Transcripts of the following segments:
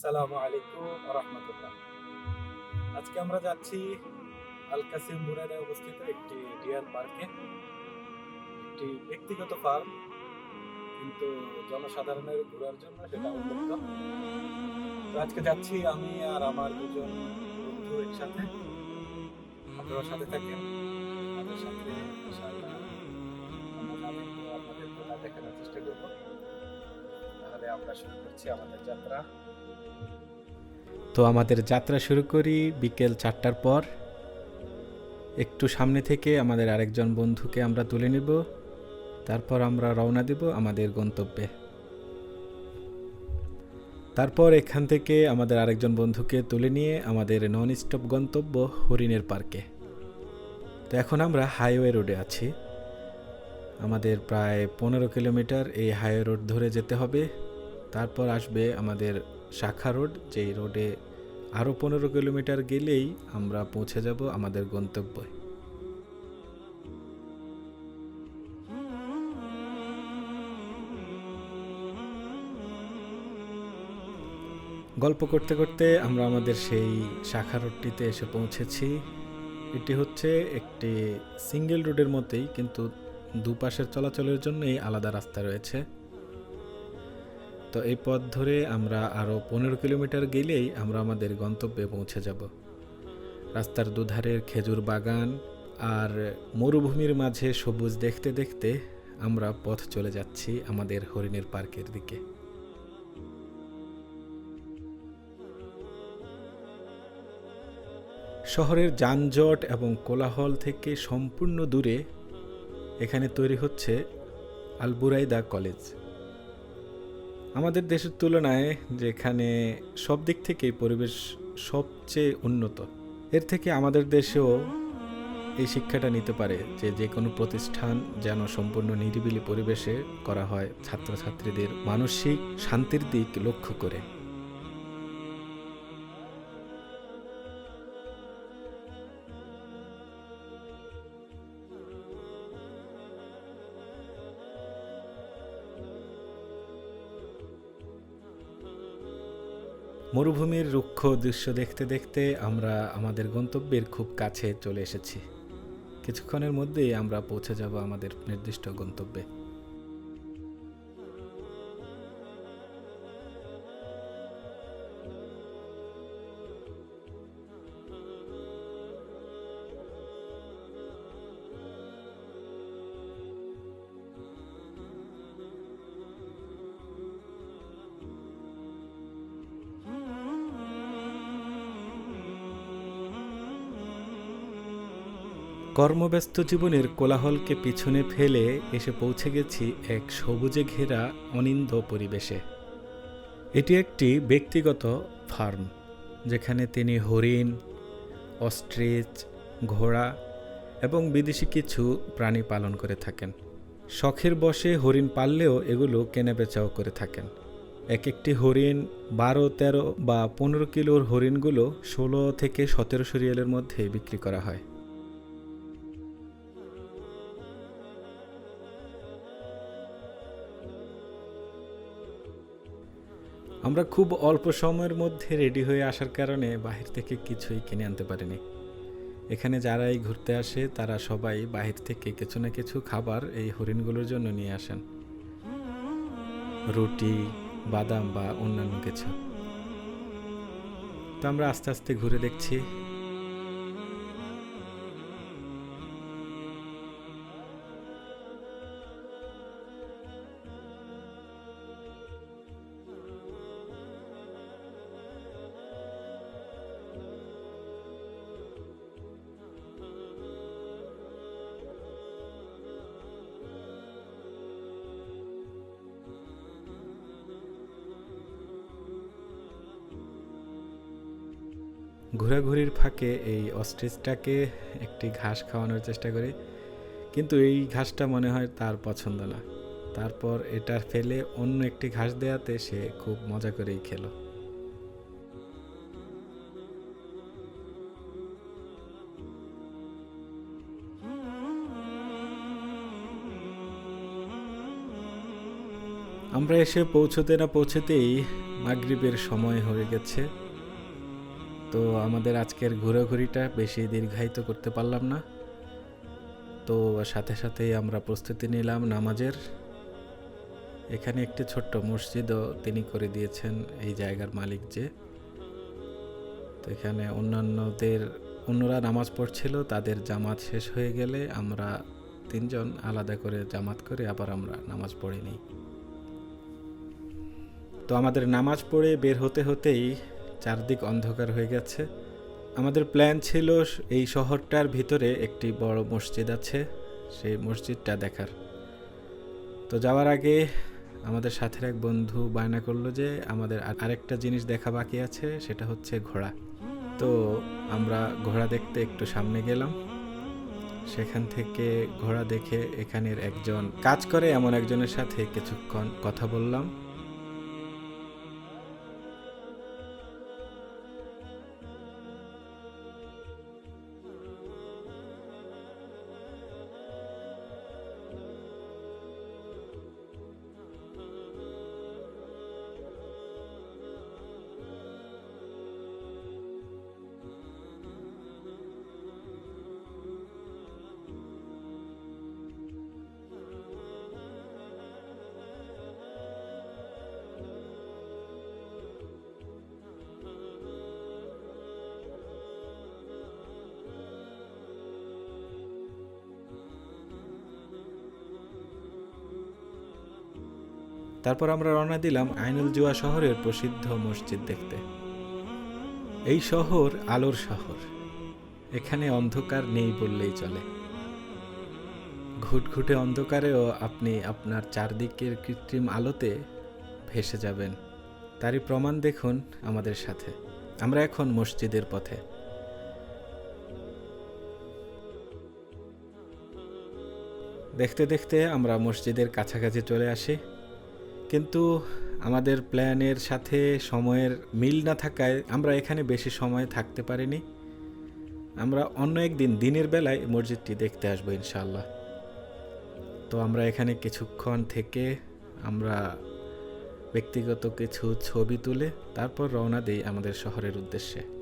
আসসালামু আলাইকুম রহমতুল্লাহ। আজকে আমরা যাচ্ছি আল কাসিম মুরাদে অবস্থিত একটি ডিয়ার পার্কে। একটি ব্যক্তিগত ফার্ম, কিন্তু জনসাধারণের ঘোরার জন্য সেটা উন্মুক্ত আজকে যাচ্ছি আমি আর আমার দুজন বন্ধু একসাথে। আপনারা সাথে থাকেন। আমাদের সাথে আপনাদের চেষ্টা করব। তাহলে আমরা শুরু করছি আমাদের যাত্রা। তো আমাদের যাত্রা শুরু করি বিকেল চারটার পর। একটু সামনে থেকে আমাদের আরেকজন বন্ধুকে আমরা তুলে নেব। তারপর আমরা রওনা দেব আমাদের গন্তব্যে। তারপর এখান থেকে আমাদের আরেকজন বন্ধুকে তুলে নিয়ে আমাদের নন স্টপ গন্তব্য হরিণের পার্কে। তো এখন আমরা হাইওয়ে রোডে আছি। আমাদের প্রায় পনেরো কিলোমিটার এই হাইওয়ে রোড ধরে যেতে হবে। তারপর আসবে আমাদের শাখা রোড, যেই রোডে আরও পনেরো কিলোমিটার গেলেই আমরা পৌঁছে যাব আমাদের গন্তব্যে। গল্প করতে করতে আমরা আমাদের সেই শাখা রোডটিতে এসে পৌঁছেছি। এটি হচ্ছে একটি সিঙ্গেল রোডের মতোই, কিন্তু দুপাশের চলাচলের জন্যই আলাদা রাস্তা রয়েছে। তো এই পথ ধরে আমরা আরও পনেরো কিলোমিটার গেলেই আমরা আমাদের গন্তব্যে পৌঁছে যাব। রাস্তার দুধারের খেজুর বাগান আর মরুভূমির মাঝে সবুজ দেখতে দেখতে আমরা পথ চলে যাচ্ছি আমাদের হরিণের পার্কের দিকে। শহরের যানজট এবং কোলাহল থেকে সম্পূর্ণ দূরে এখানে তৈরি হচ্ছে আলবুরাইদা কলেজ। আমাদের দেশের তুলনায় যেখানে সব দিক থেকে পরিবেশ সবচেয়ে উন্নত, এর থেকে আমাদের দেশেও এই শিক্ষাটা নিতে পারে যে যে কোনো প্রতিষ্ঠান যেন সম্পূর্ণ নিরিবিলি পরিবেশে করা হয় ছাত্রছাত্রীদের মানসিক শান্তির দিক লক্ষ্য করে। মরুভূমির রুক্ষ দৃশ্য দেখতে দেখতে আমরা আমাদের গন্তব্যের খুব কাছে চলে এসেছি। কিছুক্ষণের মধ্যেই আমরা পৌঁছে যাব আমাদের নির্দিষ্ট গন্তব্যে। কর্মব্যস্ত জীবনের কোলাহলকে পিছনে ফেলে এসে পৌঁছে গেছি এক সবুজে ঘেরা অনিন্দ পরিবেশে। এটি একটি ব্যক্তিগত ফার্ম, যেখানে তিনি হরিণ, অস্ট্রিচ, ঘোড়া এবং বিদেশি কিছু প্রাণী পালন করে থাকেন। শখের বসে হরিণ পাললেও এগুলো কেনাবেচাও করে থাকেন। এক একটি হরিণ বারো, তেরো বা পনেরো কিলোর হরিণগুলো ষোলো থেকে সতেরোশো রিয়ালের মধ্যে বিক্রি করা হয়। আমরা খুব অল্প সময়ের মধ্যে রেডি হয়ে আসার কারণে বাহির থেকে কিছুই কিনে আনতে পারিনি। এখানে যারাই ঘুরতে আসে, তারা সবাই বাহির থেকে কিছু না কিছু খাবার এই হরিণগুলোর জন্য নিয়ে আসেন। রুটি, বাদাম বা অন্যান্য কিছু। তো আমরা আস্তে আস্তে ঘুরে দেখছি ঘোরাঘুরির ফাঁকে এই অস্ট্রিচটাকে একটি ঘাস খাওয়ানোর চেষ্টা করি। কিন্তু এই ঘাসটা মনে হয় তার পছন্দ না। তারপর এটা ফেলে অন্য একটি ঘাস দেয়াতে সে খুব মজা করেই খেলো। আমরা এসে পৌঁছতে না পৌঁছতেই মাগরিবের সময় হয়ে গেছে। তো আমাদের আজকের ঘোরাঘুরিটা বেশি দীর্ঘায়িত করতে পারলাম না। তো সাথে সাথেই আমরা প্রস্তুতি নিলাম নামাজের। এখানে একটি ছোট্ট মসজিদও তিনি করে দিয়েছেন এই জায়গার মালিক যে। তো এখানে অন্যান্যদের, অন্যরা নামাজ পড়ছিল, তাদের জামাত শেষ হয়ে গেলে আমরা তিনজন আলাদা করে জামাত করে আবার আমরা নামাজ পড়ে নিই তো আমাদের নামাজ পড়ে বের হতে হতেই চারদিক অন্ধকার হয়ে গেছে। আমাদের প্ল্যান ছিল এই শহরটার ভিতরে একটি বড় মসজিদ আছে, সেই মসজিদটা দেখার। তো যাওয়ার আগে আমাদের সাথের এক বন্ধু বায়না করল যে আমাদের আরেকটা জিনিস দেখা বাকি আছে, সেটা হচ্ছে ঘোড়া। তো আমরা ঘোড়া দেখতে একটু সামনে গেলাম। সেখান থেকে ঘোড়া দেখে এখানের একজন কাজ করে, এমন একজনের সাথে কিছুক্ষণ কথা বললাম। তারপর আমরা রওনা দিলাম আইনুল জুয়া শহরের প্রসিদ্ধ মসজিদ দেখতে। এই শহর আলোর শহর। এখানে অন্ধকার নেই বললেই চলে। ঘুটঘুটে অন্ধকারেও আপনি আপনার চারদিকের কৃত্রিম আলোতে ভেসে যাবেন। তারই প্রমাণ দেখুন আমাদের সাথে। আমরা এখন মসজিদের পথে। দেখতে দেখতে আমরা মসজিদের কাছাকাছি চলে আসি। কিন্তু আমাদের প্ল্যানের সাথে সময়ের মিল না থাকায় আমরা এখানে বেশি সময় থাকতে পারিনি। আমরা অন্য একদিন দিনের বেলায় মসজিদটি দেখতে আসব ইনশাল্লাহ তো আমরা এখানে কিছুক্ষণ থেকে আমরা ব্যক্তিগত কিছু ছবি তুলে তারপর রওনা দিই আমাদের শহরের উদ্দেশ্যে।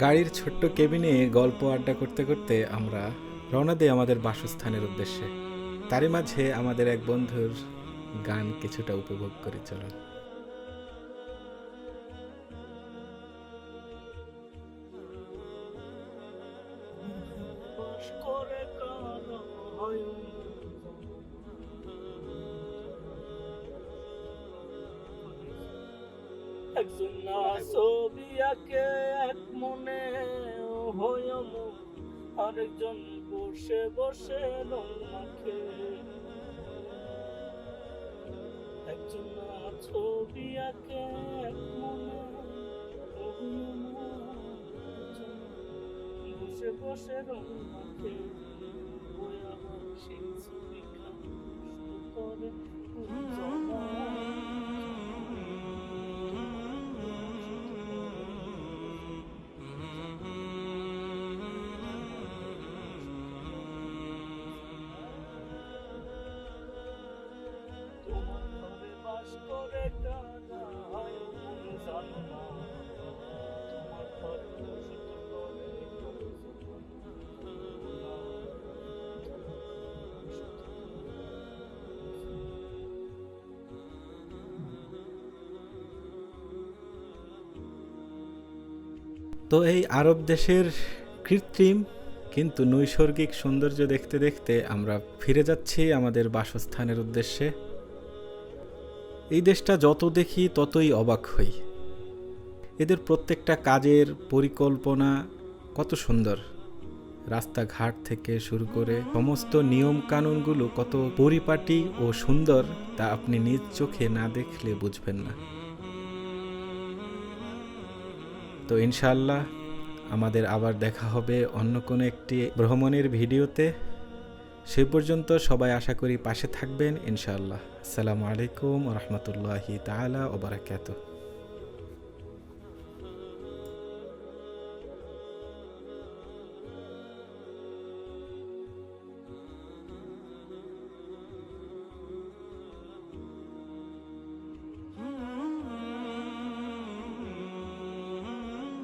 গাড়ির ছোট্ট কেবিনে গল্প আড্ডা করতে করতে আমরা রওনা দিই আমাদের বাসস্থানের উদ্দেশ্যে। তারই মাঝে আমাদের এক বন্ধুর গান কিছুটা উপভোগ করে করে একজন না, ছবি আঁকে এক মনে। হয় আরেকজন বসে বসে রং একজন না, ছবি আঁকে এক মনে। বসে বসে রং মাখে। ছবি নষ্ট করে। তো এই আরব দেশের কৃত্রিম কিন্তু নৈসর্গিক সৌন্দর্য দেখতে দেখতে আমরা ফিরে যাচ্ছি আমাদের বাসস্থানের উদ্দেশ্যে। এই দেশটা যত দেখি ততই অবাক হই। এদের প্রত্যেকটা কাজের পরিকল্পনা কত সুন্দর। রাস্তাঘাট থেকে শুরু করে সমস্ত নিয়ম কানুনগুলো কত পরিপাটি ও সুন্দর তা আপনি নিজ চোখে না দেখলে বুঝবেন না। তো ইনশাল্লাহ আমাদের আবার দেখা হবে অন্য কোনো একটি ভ্রমণের ভিডিওতে। সে পর্যন্ত সবাই আশা করি পাশে থাকবেন ইনশাআল্লাহ। আসসালামু আলাইকুম রহমতুল্লাহি তালা ওবরাকাতুহ